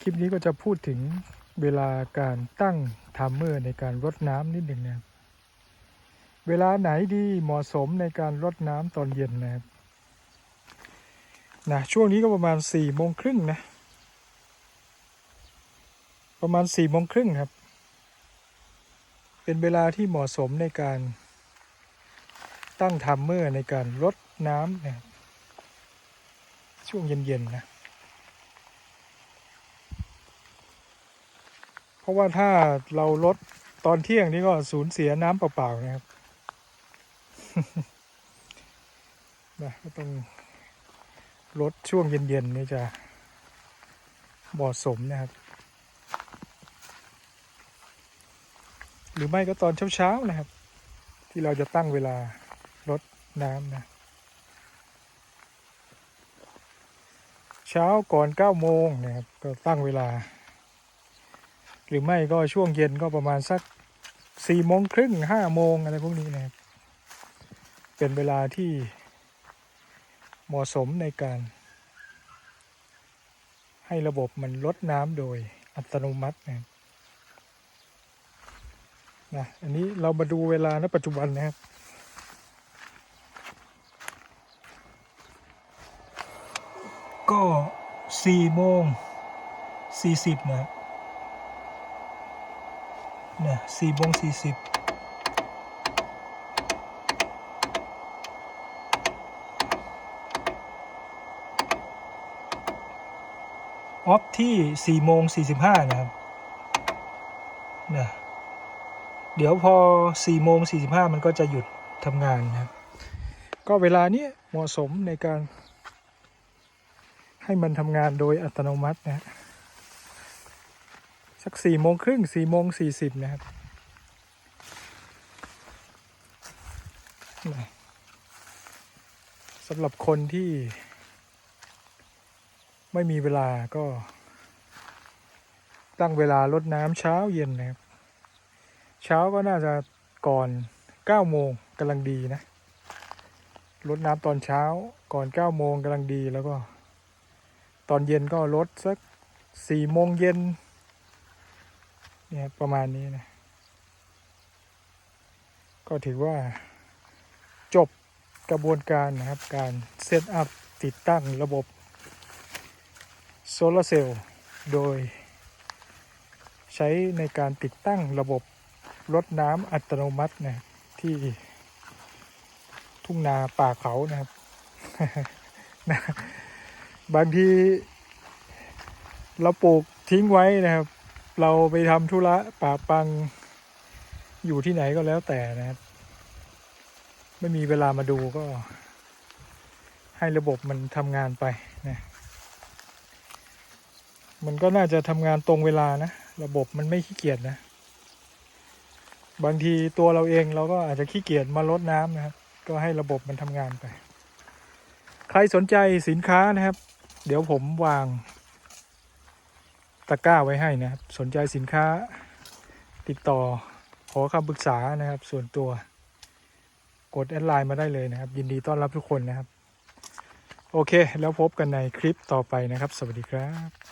คลิปนี้ก็จะพูดถึงเวลาการตั้งไทม์เมอร์ในการรดน้ำนิดหนึ่งนะครับเวลาไหนดีเหมาะสมในการรดน้ำตอนเย็นนะครับนะช่วงนี้ก็ประมาณสี่โมงครึ่งนะ ประมาณสี่โมงครึ่งครับ เป็นเวลาที่เหมาะสมในการตั้งไทม์เมอร์ในการรดน้ำนะช่วงเย็นๆนะ เพ ราะว่าถ้าเราลดตอนเที่ยงนี่ก็สูญเสียน้ำเปล่าๆนะครับนะก็ต้องลดช่วงเย็นๆนี่จะเหมาะสมนะครับ หรือไม่ก็ตอนเช้าๆนะครับ ที่เราจะตั้งเวลาลดน้ำนะเช้าก่อนเก้าโมงนะครับ ก็ตั้งเวลา หรือไม่ก็ช่วงเย็นก็ประมาณสักสี่โมงครึ่งห้าโมงอะไรพวกนี้นะครับ เป็นเวลาที่เหมาะสมในการ ให้ระบบมันลดน้ำโดยอัตโนมัตินะครับนะอันนี้เรามาดูเวลาณปัจจุบันนะครับ ก็สี่โมงสี่สิบนะครับ เนี่ยสี่โมงสี่สิบออฟที่สี่โมงสี่สิบห้านะครับเนี่ยเดี๋ยวพอสี่โมงสี่สิบห้ามันก็จะหยุดทำงานนะครับ ก็เวลานี้เหมาะสมในการให้มันทำงานโดยอัตโนมัตินะฮะ สักสี่โมงครึ่งสี่โมงสี่สิบนะครับสำหรับคนที่ไม่มีเวลาก็ ตั้งเวลาลดน้ำเช้าเย็นนะครับ เช้าก็น่าจะก่อนเก้าโมงกำลังดีนะลดน้ำตอนเช้าก่อนเก้าโมงกำลังดีแล้วก็ ตอนเย็นก็ลดสักสี่โมงเย็น เนี่ยประมาณนี้นะ ก็ถือว่า จบกระบวนการนะครับ การเซตอัพติดตั้งระบบโซลาร์เซลล์โดย ใช้ในการติดตั้งระบบรดน้ำอัตโนมัตินะที่ทุ่งนาป่าเขานะครับบางทีเราปลูกทิ้งไว้นะครับ เราไปทำธุระป่าปังอยู่ที่ไหนก็แล้วแต่นะครับ ไม่มีเวลามาดูก็ ให้ระบบมันทำงานไปนะมันก็น่าจะทำงานตรงเวลานะ ระบบมันไม่ขี้เกียจนะ บางทีตัวเราเองเราก็อาจจะขี้เกียจมาลดน้ำนะครับ ก็ให้ระบบมันทำงานไป ใครสนใจสินค้านะครับ เดี๋ยวผมวาง ตะกร้าไว้ให้นะครับ สนใจสินค้าติดต่อขอคำปรึกษานะครับ ส่วนตัวกดแอดไลน์มาได้เลยนะครับ ยินดีต้อนรับทุกคนนะครับ โอเค แล้วพบกันในคลิปต่อไปนะครับ สวัสดีครับ